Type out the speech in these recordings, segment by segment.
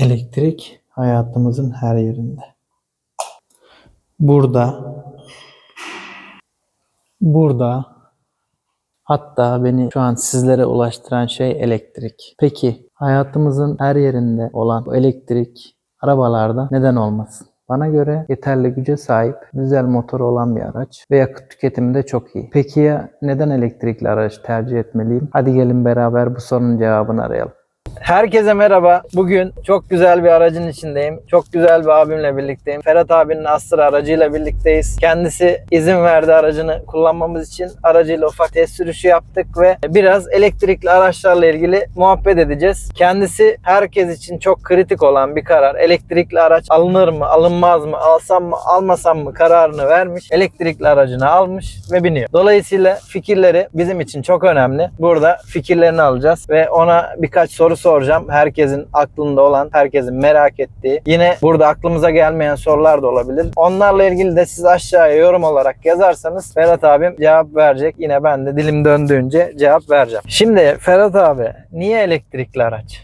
Elektrik hayatımızın her yerinde. Burada, burada, hatta beni şu an sizlere ulaştıran şey elektrik. Peki hayatımızın her yerinde olan bu elektrik arabalarda neden olmasın? Bana göre yeterli güce sahip, güzel motoru olan bir araç ve yakıt tüketimi de çok iyi. Peki ya neden elektrikli araç tercih etmeliyim? Hadi gelin beraber bu sorunun cevabını arayalım. Herkese merhaba. Bugün çok güzel bir aracın içindeyim. Çok güzel bir abimle birlikteyim. Ferhat abinin Astra aracıyla birlikteyiz. Kendisi izin verdi aracını kullanmamız için. Aracıyla ufak test sürüşü yaptık ve biraz elektrikli araçlarla ilgili muhabbet edeceğiz. Kendisi herkes için çok kritik olan bir karar. Elektrikli araç alınır mı, alınmaz mı, alsam mı, almasam mı kararını vermiş. Elektrikli aracını almış ve biniyor. Dolayısıyla fikirleri bizim için çok önemli. Burada fikirlerini alacağız ve ona birkaç soru soracağım. Herkesin aklında olan, herkesin merak ettiği. Yine burada aklımıza gelmeyen sorular da olabilir. Onlarla ilgili de siz aşağıya yorum olarak yazarsanız Ferhat abim cevap verecek. Yine ben de dilim döndüğünce cevap vereceğim. Şimdi Ferhat abi niye elektrikli araç?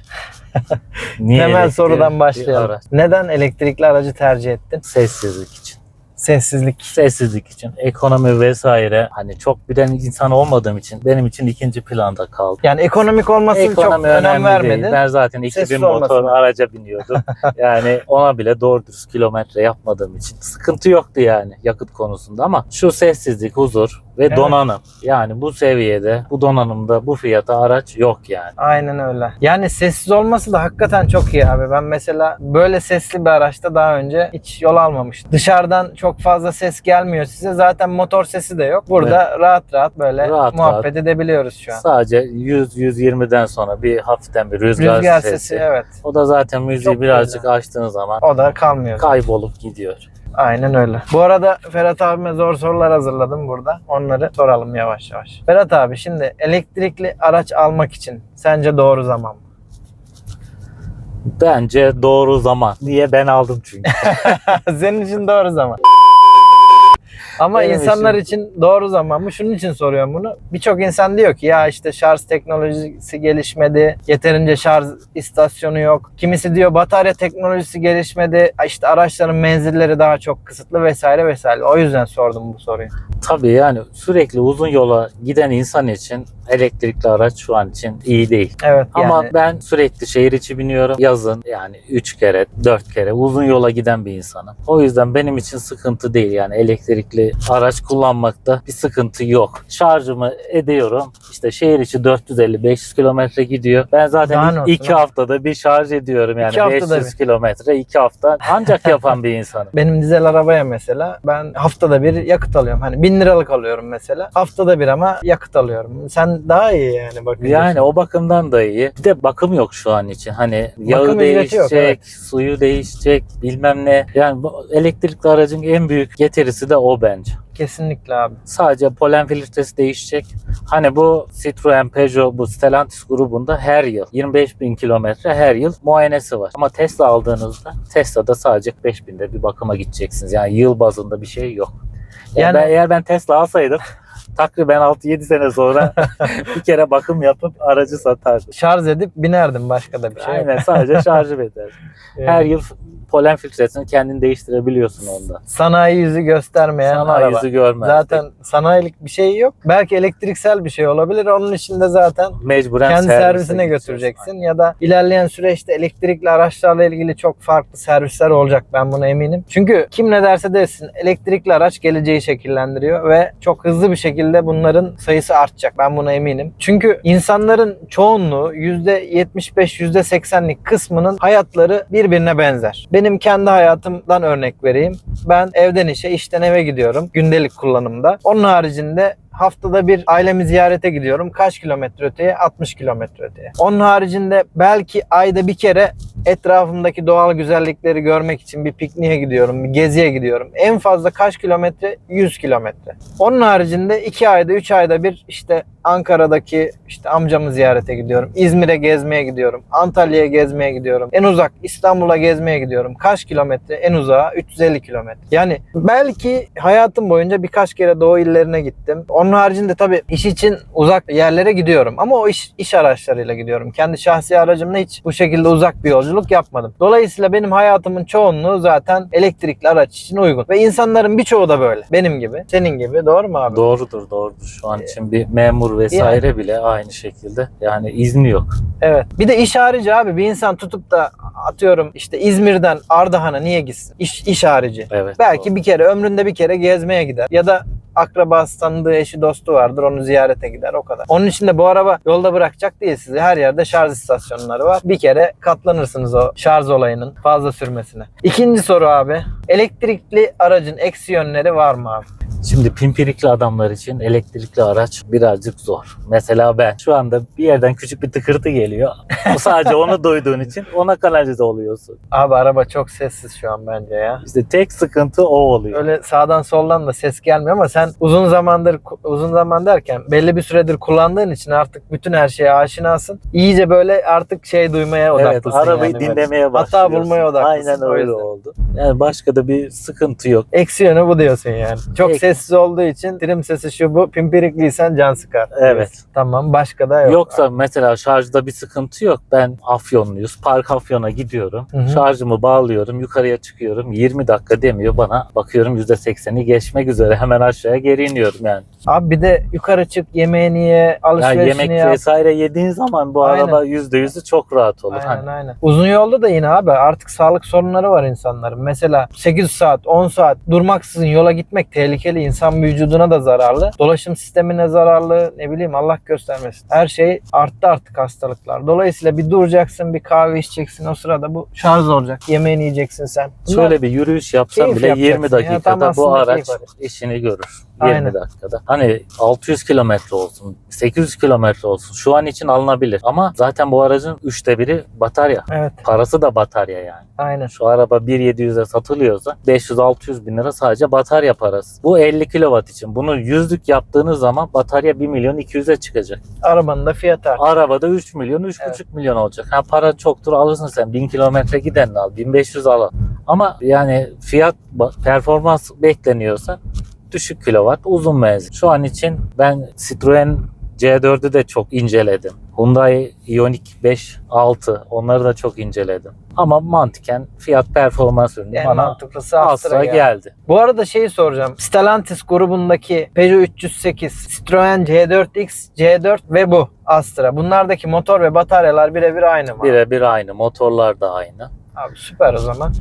Niye Temel sorudan başlayalım. araç? Neden elektrikli aracı tercih ettin? Sessizlik için. Sessizlik. Sessizlik için. Ekonomi vesaire. Hani çok bilen insan olmadığım için benim için ikinci planda kaldı. Yani ekonomik olmasını çok Ekonomi önem önemli vermedin. değil. Ben zaten Sessiz 2000 motor araca biniyordum. yani ona bile doğru dürüst kilometre yapmadığım için sıkıntı yoktu yani yakıt konusunda ama şu sessizlik, huzur ve Evet. donanım. Yani bu seviyede, bu donanımda, bu fiyata araç yok yani. Aynen öyle. Yani sessiz olması da hakikaten çok iyi abi. Ben mesela böyle sesli bir araçta daha önce hiç yol almamıştım. Dışarıdan çok fazla ses gelmiyor size. Zaten motor sesi de yok. Burada rahat rahat böyle Rahat muhabbet edebiliyoruz şu an. Sadece 100-120'den sonra bir hafiften bir rüzgar, Rüzgar sesi. sesi evet. O da zaten müziği Çok birazcık açtığın zaman O da kalmıyor. kaybolup gidiyor. Aynen öyle. Bu arada Ferhat abime zor sorular hazırladım burada. Onları soralım yavaş yavaş. Ferhat abi şimdi elektrikli araç almak için sence doğru zaman mı? Bence doğru zaman. Niye ben aldım çünkü. Senin için doğru zaman. Ama Benim insanlar için- için doğru zaman mı? Şunun için soruyorum bunu. Birçok insan diyor ki ya işte şarj teknolojisi gelişmedi, yeterince şarj istasyonu yok. Kimisi diyor batarya teknolojisi gelişmedi, işte araçların menzilleri daha çok kısıtlı vesaire vesaire. O yüzden sordum bu soruyu. Tabii yani sürekli uzun yola giden insan için elektrikli araç şu an için iyi değil. Evet Ama yani ben sürekli şehir içi biniyorum. Yazın yani 3 kere 4 kere uzun yola giden bir insanım. O yüzden benim için sıkıntı değil yani elektrikli araç kullanmakta bir sıkıntı yok. Şarjımı ediyorum. İşte şehir içi 450-500 kilometre gidiyor. Ben zaten olsun 2 ha? haftada bir şarj ediyorum yani İki haftada 500 kilometre 2 hafta ancak yapan bir insanım. benim dizel arabaya mesela ben haftada bir yakıt alıyorum. Hani bin liralık alıyorum mesela. Haftada bir ama yakıt alıyorum. Sen daha iyi yani bakın. Yani o bakımdan da iyi. Bir de bakım yok şu an için. Hani yağı Bakım ücreti yok, değişecek, evet. suyu değişecek, bilmem ne. Yani elektrikli aracın en büyük getirisi de o bence. Kesinlikle abi. Sadece polen filtresi değişecek. Hani bu Citroen, Peugeot, bu Stellantis grubunda her yıl 25 bin kilometre her yıl muayenesi var. Ama Tesla aldığınızda Tesla'da sadece 5 binde bir bakıma gideceksiniz. Yani yıl bazında bir şey yok. Yani, Yani- ben, eğer ben Tesla alsaydım takriben 6-7 sene sonra bir kere bakım yapıp aracı satardım. Şarj edip binerdim başka da bir şey. Aynen sadece şarjı bedel. Her yıl polen filtresini kendin değiştirebiliyorsun onda. sanayi yüzü göstermeyen Sanayi araba. yüzü görmez. Zaten sanayilik bir şey yok. Belki elektriksel bir şey olabilir. Onun için de zaten mecburen kendi servisine götüreceksin ya da ilerleyen süreçte elektrikli araçlarla ilgili çok farklı servisler olacak ben buna eminim. Çünkü kim ne derse desin elektrikli araç geleceği şekillendiriyor ve çok hızlı bir şekilde bunların sayısı artacak ben buna eminim. Çünkü insanların çoğunluğu %75 %80'lik kısmının hayatları birbirine benzer. Benim kendi hayatımdan örnek vereyim. Ben evden işe, işten eve gidiyorum gündelik kullanımda. Onun haricinde haftada bir ailemi ziyarete gidiyorum. Kaç kilometre öteye? 60 kilometre öteye. Onun haricinde belki ayda bir kere etrafımdaki doğal güzellikleri görmek için bir pikniğe gidiyorum, bir geziye gidiyorum. En fazla kaç kilometre? 100 kilometre. Onun haricinde 2 ayda, 3 ayda bir işte Ankara'daki işte amcamı ziyarete gidiyorum. İzmir'e gezmeye gidiyorum. Antalya'ya gezmeye gidiyorum. En uzak İstanbul'a gezmeye gidiyorum. Kaç kilometre? En uzağa 350 kilometre. Yani belki hayatım boyunca birkaç kere doğu illerine gittim. Haricinde tabii iş için uzak yerlere gidiyorum. Ama o iş, iş araçlarıyla gidiyorum. Kendi şahsi aracımla hiç bu şekilde uzak bir yolculuk yapmadım. Dolayısıyla benim hayatımın çoğunluğu zaten elektrikli araç için uygun. Ve insanların birçoğu da böyle. Benim gibi, senin gibi. Doğru mu abi? Doğrudur doğrudur. Şu an için bir memur vesaire bile aynı şekilde. Yani izni yok. Evet. Bir de iş harici abi. Bir insan tutup da atıyorum işte İzmir'den Ardahan'a niye gitsin? İş, iş harici. Evet. Belki doğru. bir kere ömründe bir kere gezmeye gider. Ya da akrabası tanıdığı eşi dostu vardır onu ziyarete gider o kadar. Onun için de bu araba yolda bırakacak değil sizi. Her yerde şarj istasyonları var. Bir kere katlanırsınız o şarj olayının fazla sürmesine. İkinci soru abi. Elektrikli aracın eksi yönleri var mı abi? Şimdi pimpirikli adamlar için elektrikli araç birazcık zor. Mesela ben şu anda bir yerden küçük bir tıkırtı geliyor. O sadece onu duyduğun için ona kanalize oluyorsun. Abi araba çok sessiz şu an bence ya. İşte tek sıkıntı o oluyor. Öyle sağdan soldan da ses gelmiyor ama sen uzun zamandır uzun zaman derken belli bir süredir kullandığın için artık bütün her şeye aşinasın. İyice böyle artık şey duymaya Evet, odaklısın. arabayı yani böyle. dinlemeye başlıyorsun. Hata bulmaya odaklısın, Aynen öyle oldu. Yani başka da bir sıkıntı yok. Eksi yönü bu diyorsun yani. Çok Ek- sessiz olduğu için trim sesi şu bu pimpirikliysen can sıkar. Evet. Tamam başka da yok. Yoksa mesela şarjda bir sıkıntı yok. Ben Afyonluyuz. Park Afyon'a gidiyorum. Hı hı. Şarjımı bağlıyorum. Yukarıya çıkıyorum. 20 dakika demiyor bana. Bakıyorum %80'i geçmek üzere. Hemen aşağıya geri iniyorum yani. Abi bir de yukarı çık yemeğini ye, Ya alışverişini yemek yap. vesaire yediğin zaman bu Aynen. araba %100'ü çok rahat olur. Aynen Hani aynen. Uzun yolda da yine abi artık sağlık sorunları var insanların. Mesela 8 saat 10 saat durmaksızın yola gitmek tehlikeli. İnsan vücuduna da zararlı. Dolaşım sistemine zararlı. Ne bileyim Allah göstermesin. Her şey arttı artık hastalıklar. Dolayısıyla bir duracaksın bir kahve içeceksin. O sırada bu şarj olacak. Yemeğini yiyeceksin sen. Bunlar- Şöyle bir yürüyüş Keyif bile 20 yapacaksın ya, tam dakikada bu araç işini görür. 20 Aynen. dakikada. Hani 600 kilometre olsun, 800 kilometre olsun şu an için alınabilir. Ama zaten bu aracın üçte biri batarya. Evet Parası da batarya yani. aynen. Şu araba 1.700'e satılıyorsa 500-600 bin lira sadece batarya parası. Bu 50 kilowatt için. Bunu yüzlük yaptığınız zaman batarya 1 milyon 200'e çıkacak. Arabanın da fiyatı artık. Arabada 3 milyon, 3,5 milyon olacak. Ha para çoktur alırsın sen. 1000 kilometre giden de al, 1500 al. Ama yani fiyat performans bekleniyorsa düşük kilowatt uzun menzil. Şu an için ben Citroen C4'ü de çok inceledim. Hyundai Ioniq 5, 6 onları da çok inceledim. Ama mantıken fiyat performans ürünü En bana mantıklısı Astra Astra geldi. geldi. Bu arada şeyi soracağım. Stellantis grubundaki Peugeot 308, Citroen C4X, C4 ve bu Astra. Bunlardaki motor ve bataryalar birebir aynı mı? Birebir aynı. Motorlar da aynı. Abi süper o zaman.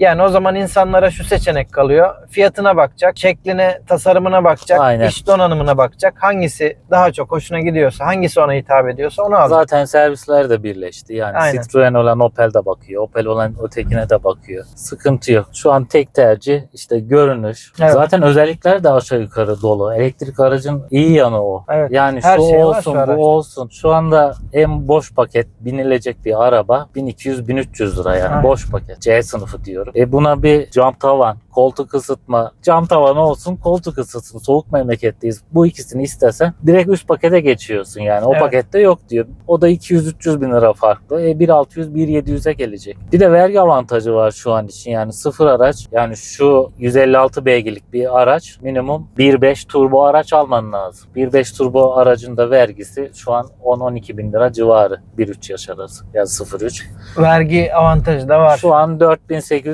Yani o zaman insanlara şu seçenek kalıyor. Fiyatına bakacak, şekline, tasarımına bakacak, Aynen. iş donanımına bakacak. Hangisi daha çok hoşuna gidiyorsa, hangisi ona hitap ediyorsa onu alacak. Zaten servisler de birleşti. Yani Aynen. Citroen olan Opel de bakıyor. Opel olan ötekine de bakıyor. Sıkıntı yok. Şu an tek tercih işte görünüş. Evet. Zaten özellikler de aşağı yukarı dolu. Elektrik aracın iyi yanı o. Evet. Yani Her şu şey olsun şu araçta. bu olsun. Şu anda en boş paket binilecek bir araba 1200-1300 lira yani Aynen. boş paket. C sınıfı diyorum. E buna bir cam tavan, koltuk ısıtma, cam tavan olsun, koltuk ısıtsın. Soğuk memleketteyiz. Bu ikisini istesen direkt üst pakete geçiyorsun yani. O Evet. pakette yok diyor. O da 200-300 bin lira farklı. E 1600-1700'e gelecek. Bir de vergi avantajı var şu an için. Yani sıfır araç. Yani şu 156 beygirlik bir araç minimum 1.5 turbo araç alman lazım. 1.5 turbo aracın da vergisi şu an 10-12 bin lira civarı. 1.3 yaş arası. Yani 0.3. Vergi avantajı da var. Şu an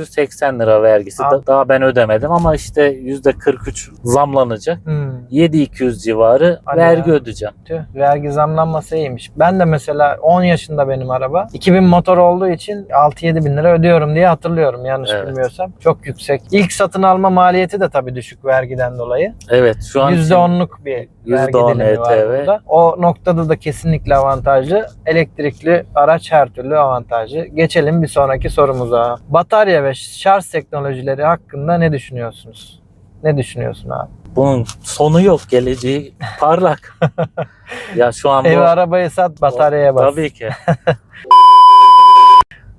4880 lira vergisi. Da- Daha ben ödemedim ama işte %43 zamlanacak. Hmm. 7200 civarı Hadi vergi ya. ödeyeceğim. Tüh, vergi zamlanması iyiymiş. Ben de mesela 10 yaşında benim araba. 2000 motor olduğu için 6-7 bin lira ödüyorum diye hatırlıyorum yanlış Evet. bilmiyorsam. Çok yüksek. İlk satın alma maliyeti de tabii düşük vergiden dolayı. Evet şu an için- %10'luk bir vergi %10 dilimi var ETV. burada. O noktada da kesinlikle avantajlı. Elektrikli araç her türlü avantajlı. Geçelim bir sonraki sorumuza. Batarya ve şarj teknolojileri hakkında ne düşünüyorsunuz? Ne düşünüyorsun abi? bunun sonu yok. Geleceği parlak. ya şu an bu Ev arabayı sat, bataryaya bas. Tabii ki.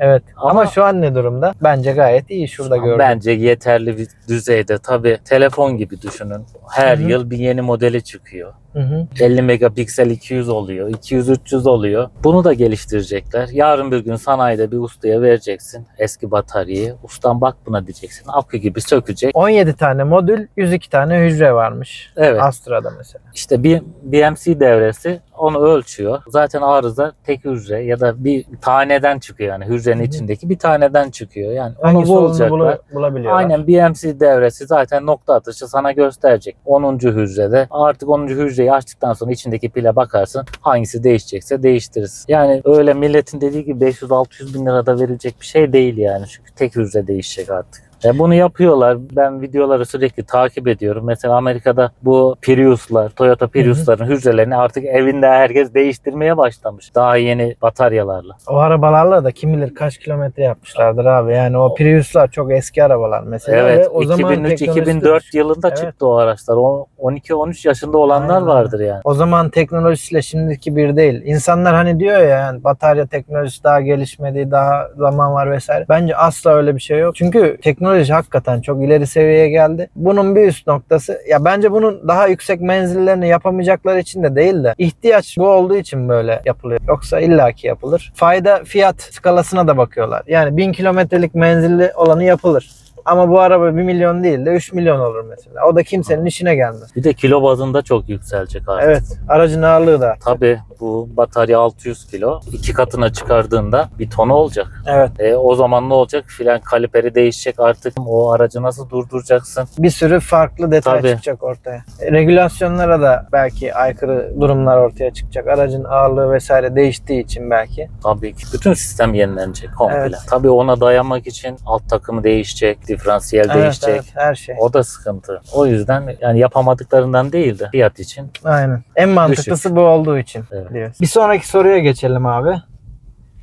Evet. Ama, Ama- şu an ne durumda? Bence gayet iyi. Şurada gördüm. Bence yeterli bir düzeyde. Tabii telefon gibi düşünün. Her Hı hı. yıl bir yeni modeli çıkıyor. Hı hı. 50 megapiksel 200 oluyor. 200-300 oluyor. Bunu da geliştirecekler. Yarın bir gün sanayide bir ustaya vereceksin eski bataryayı. Ustam bak buna diyeceksin. Akü gibi sökecek. 17 tane modül, 102 tane hücre varmış. Evet. Astra'da mesela. İşte bir BMC devresi onu ölçüyor. Zaten arıza tek hücre ya da bir taneden çıkıyor yani hücrenin hücrenin Hı hı. içindeki bir taneden çıkıyor. Yani onu Hangisi olduğunu bulacaklar. bula- bulabiliyorlar. Aynen BMC devresi zaten nokta atışı sana gösterecek. 10. hücrede artık 10. hücreyi açtıktan sonra içindeki pile bakarsın hangisi değişecekse değiştiririz. Yani öyle milletin dediği gibi 500-600 bin lirada verilecek bir şey değil yani. Çünkü tek hücre değişecek artık. E bunu yapıyorlar. Ben videoları sürekli takip ediyorum. Mesela Amerika'da bu Prius'lar, Toyota Prius'ların hücrelerini artık evinde herkes değiştirmeye başlamış. Daha yeni bataryalarla. O arabalarla da kim bilir kaç kilometre yapmışlardır abi. Yani o Prius'lar çok eski arabalar mesela. Evet, Ve o zaman teknolojisi de 2003-2004 düşük. yılında Evet. çıktı o araçlar. O 12-13 yaşında olanlar Aynen. vardır yani. O zaman teknolojisiyle şimdiki bir değil. İnsanlar hani diyor ya yani batarya teknolojisi daha gelişmedi, daha zaman var vesaire. Bence asla öyle bir şey yok. Çünkü teknoloji hakikaten çok ileri seviyeye geldi. Bunun bir üst noktası ya bence bunun daha yüksek menzillerini yapamayacakları için de değil de ihtiyaç bu olduğu için böyle yapılıyor. Yoksa illaki yapılır. Fayda fiyat skalasına da bakıyorlar. Yani 1000 kilometrelik menzilli olanı yapılır. Ama bu araba 1 milyon değil de 3 milyon olur mesela. O da kimsenin işine gelmez. Bir de kilo bazında çok yükselecek artık. Evet. Aracın ağırlığı da. Tabii bu batarya 600 kilo. iki katına çıkardığında bir tonu olacak. Evet. E, o zaman ne olacak? Fren kaliperi değişecek artık. O aracı nasıl durduracaksın? bir sürü farklı detay Tabii. çıkacak ortaya. E, Regülasyonlara da belki aykırı durumlar ortaya çıkacak. Aracın ağırlığı vesaire değiştiği için belki. Tabii ki. Bütün sistem yenilenecek komple. Evet. Tabii ona dayanmak için alt takımı değişecek, diferansiyel Evet, değişecek. evet, her şey. O da sıkıntı. O yüzden yani yapamadıklarından değil de fiyat için Aynen. En mantıklısı bu olduğu için Evet. diyoruz. Bir sonraki soruya geçelim abi.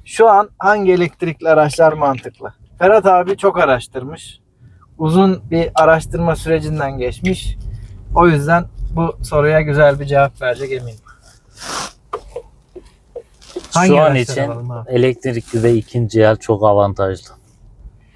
Şu an hangi elektrikli araçlar mantıklı? Ferhat abi çok araştırmış. Uzun bir araştırma sürecinden geçmiş. O yüzden bu soruya güzel bir cevap verecek eminim. Hangi şu an için elektrikli ve ikinci el çok avantajlı.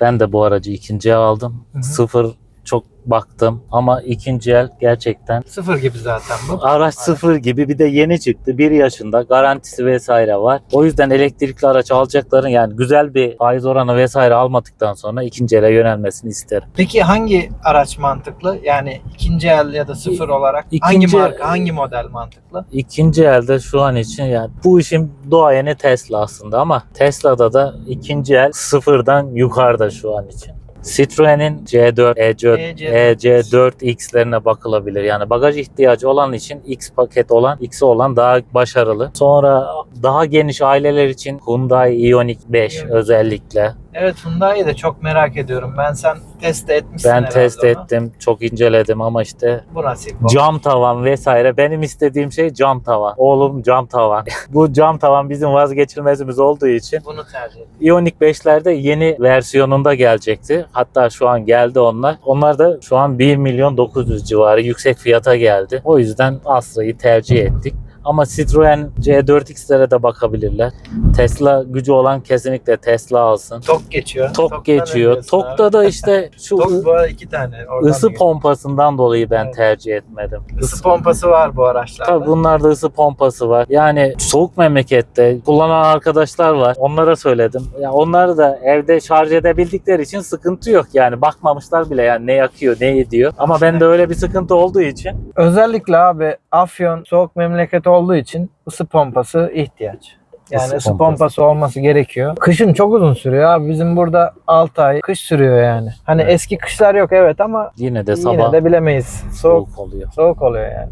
Ben de bu aracı ikinci aldım. Hı hı. Sıfır çok baktım ama ikinci el gerçekten Sıfır gibi zaten bu. araç sıfır gibi bir de yeni çıktı. Bir yaşında garantisi vesaire var. O yüzden elektrikli araç alacakların yani güzel bir faiz oranı vesaire almadıktan sonra ikinci ele yönelmesini isterim. Peki hangi araç mantıklı? Yani ikinci el ya da sıfır olarak hangi İkinci- marka, hangi model mantıklı? İkinci elde şu an için yani bu işin doğayeni Tesla aslında ama Tesla'da da ikinci el sıfırdan yukarıda şu an için. Citroen'in C4, E4, EC4. EC4X'lerine bakılabilir. Yani bagaj ihtiyacı olan için X paket olan, X'i olan daha başarılı. Sonra daha geniş aileler için Hyundai Ioniq 5 Ioniq. özellikle. Evet Hyundai'yi de çok merak ediyorum. Ben sen test etmişsin Ben test onu. ettim, çok inceledim ama işte Bu nasip oldu. Cam tavan vesaire. Benim istediğim şey cam tavan. Oğlum cam tavan. Bu cam tavan bizim vazgeçilmezimiz olduğu için Bunu tercih ettim. Ioniq 5'lerde yeni versiyonunda gelecekti. Hatta şu an geldi onlar. Onlar da şu an 1 milyon 900 civarı yüksek fiyata geldi. O yüzden Astra'yı tercih ettik. Ama Citroen C4X'lere de bakabilirler. Tesla gücü olan kesinlikle Tesla alsın. Tok geçiyor. Tok Tok'tan geçiyor. diyorsun Tok'ta abi? da işte şu Tok bu arada iki tane. Oradan ısı da pompasından dolayı ben Evet. tercih etmedim. Isı pompası var bu araçlarda. Tabii bunlarda ısı pompası var. Yani soğuk memlekette kullanan arkadaşlar var. Onlara söyledim. Ya onları da evde şarj edebildikleri için sıkıntı yok. Yani bakmamışlar bile yani ne yakıyor, ne ediyor. Ama bende öyle bir sıkıntı olduğu için Özellikle abi Afyon soğuk memleket olduğu için ısı pompası ihtiyaç. Yani Isı ısı, pompası. pompası olması gerekiyor. Kışın çok uzun sürüyor abi. Bizim burada 6 ay kış sürüyor yani. Hani Evet. eski kışlar yok evet ama yine de yine sabah de bilemeyiz. Soğuk soğuk oluyor. soğuk oluyor yani.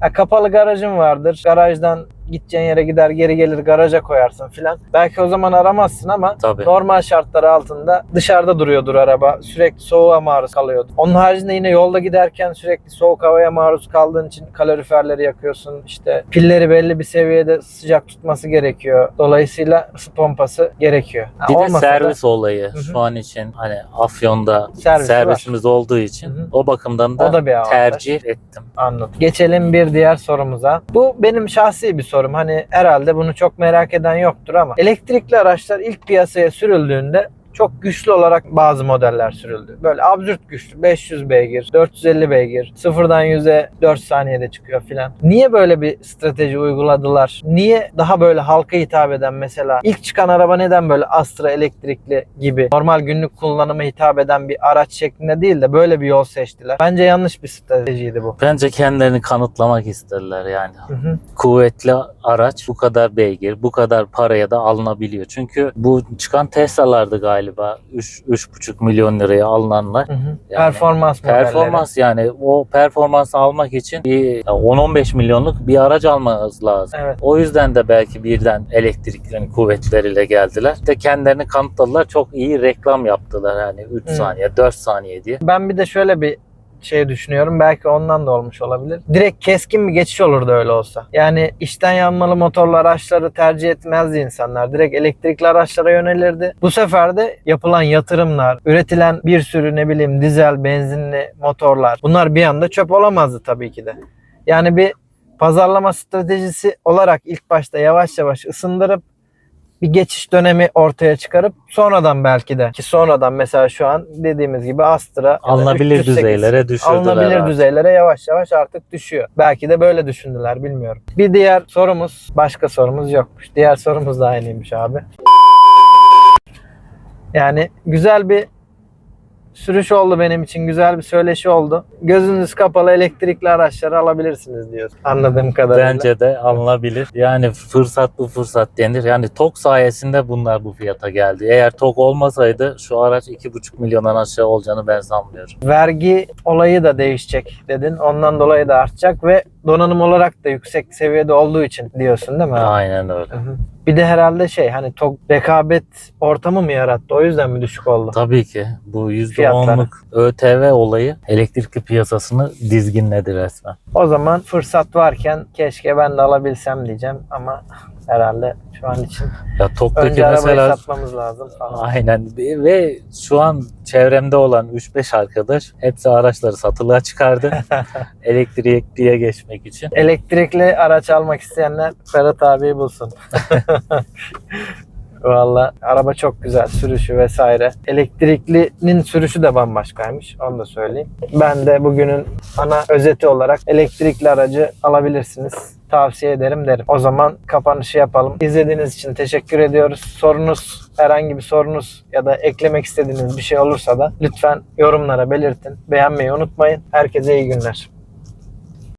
Ha, kapalı garajın vardır. Garajdan gideceğin yere gider geri gelir garaja koyarsın filan. Belki o zaman aramazsın ama Tabii. normal şartlar altında dışarıda duruyordur araba. Sürekli soğuğa maruz kalıyordur. Onun haricinde yine yolda giderken sürekli soğuk havaya maruz kaldığın için kaloriferleri yakıyorsun. İşte pilleri belli bir seviyede sıcak tutması gerekiyor. Dolayısıyla ısı pompası gerekiyor. Ha, Bir de olmasa da- servis olayı hı. şu an için hani Afyon'da Servisi servisimiz olduğu için Hı hı. o bakımdan da, O da bir tercih ettim. Anladım. Geçelim bir diğer sorumuza. Bu benim şahsi bir sorum. Hani herhalde bunu çok merak eden yoktur ama elektrikli araçlar ilk piyasaya sürüldüğünde çok güçlü olarak bazı modeller sürüldü. Böyle absürt güçlü. 500 beygir, 450 beygir, sıfırdan 100'e 4 saniyede çıkıyor filan. Niye böyle bir strateji uyguladılar? Niye daha böyle halka hitap eden mesela ilk çıkan araba neden böyle Astra elektrikli gibi normal günlük kullanıma hitap eden bir araç şeklinde değil de böyle bir yol seçtiler. Bence yanlış bir stratejiydi bu. Bence kendilerini kanıtlamak istediler yani. Hı hı. Kuvvetli araç bu kadar beygir, bu kadar paraya da alınabiliyor. Çünkü bu çıkan Tesla'lardı galiba 3 3,5 milyon liraya alınanlar. Hı hı. Yani Performans. Performans yani o performansı almak için bir 10-15 milyonluk bir araç almanız lazım. Evet. O yüzden de belki birden elektriklerin kuvvetleriyle geldiler. De kendilerini kanıtladılar. Çok iyi reklam yaptılar yani 3 Hı. saniye, 4 saniye diye. Ben bir de şöyle bir şey düşünüyorum. Belki ondan da olmuş olabilir. Direkt keskin bir geçiş olurdu öyle olsa. Yani içten yanmalı motorlu araçları tercih etmezdi insanlar. Direkt elektrikli araçlara yönelirdi. Bu sefer de yapılan yatırımlar, üretilen bir sürü ne bileyim dizel, benzinli motorlar bunlar bir anda çöp olamazdı tabii ki de. Yani bir pazarlama stratejisi olarak ilk başta yavaş yavaş ısındırıp bir geçiş dönemi ortaya çıkarıp sonradan belki de ki sonradan mesela şu an dediğimiz gibi Astra Alınabilir 308 düzeylere düşürdüler. alınabilir artık. düzeylere yavaş yavaş artık düşüyor. Belki de böyle düşündüler bilmiyorum. Bir diğer sorumuz başka sorumuz yokmuş. Diğer sorumuz da aynıymış abi. Yani güzel bir sürüş oldu benim için. Güzel bir söyleşi oldu. Gözünüz kapalı elektrikli araçları alabilirsiniz diyor. Anladığım kadarıyla. Bence de alınabilir. Yani fırsat bu fırsat denir. Yani TOK sayesinde bunlar bu fiyata geldi. Eğer TOK olmasaydı şu araç 2,5 milyondan aşağı olacağını ben sanmıyorum. vergi olayı da değişecek dedin. Ondan dolayı da artacak ve donanım olarak da yüksek seviyede olduğu için diyorsun değil mi? abi? Aynen öyle. Hı hı. Bir de herhalde şey hani tok rekabet ortamı mı yarattı? O yüzden mi düşük oldu? Tabii ki bu Fiyatları. %10'luk ÖTV olayı elektrikli piyasasını dizginledi resmen. O zaman fırsat varken keşke ben de alabilsem diyeceğim ama herhalde şu an için Ya TOK'taki önce mesela satmamız lazım falan. Aynen ve şu an çevremde olan 3-5 arkadaş hepsi araçları satılığa çıkardı. Elektrikliye geçmek için. Elektrikli araç almak isteyenler Ferhat abiyi bulsun. Valla araba çok güzel sürüşü vesaire. Elektriklinin sürüşü de bambaşkaymış onu da söyleyeyim. Ben de bugünün ana özeti olarak elektrikli aracı alabilirsiniz. Tavsiye ederim derim. O zaman kapanışı yapalım. İzlediğiniz için teşekkür ediyoruz. Sorunuz, herhangi bir sorunuz ya da eklemek istediğiniz bir şey olursa da lütfen yorumlara belirtin. Beğenmeyi unutmayın. Herkese iyi günler.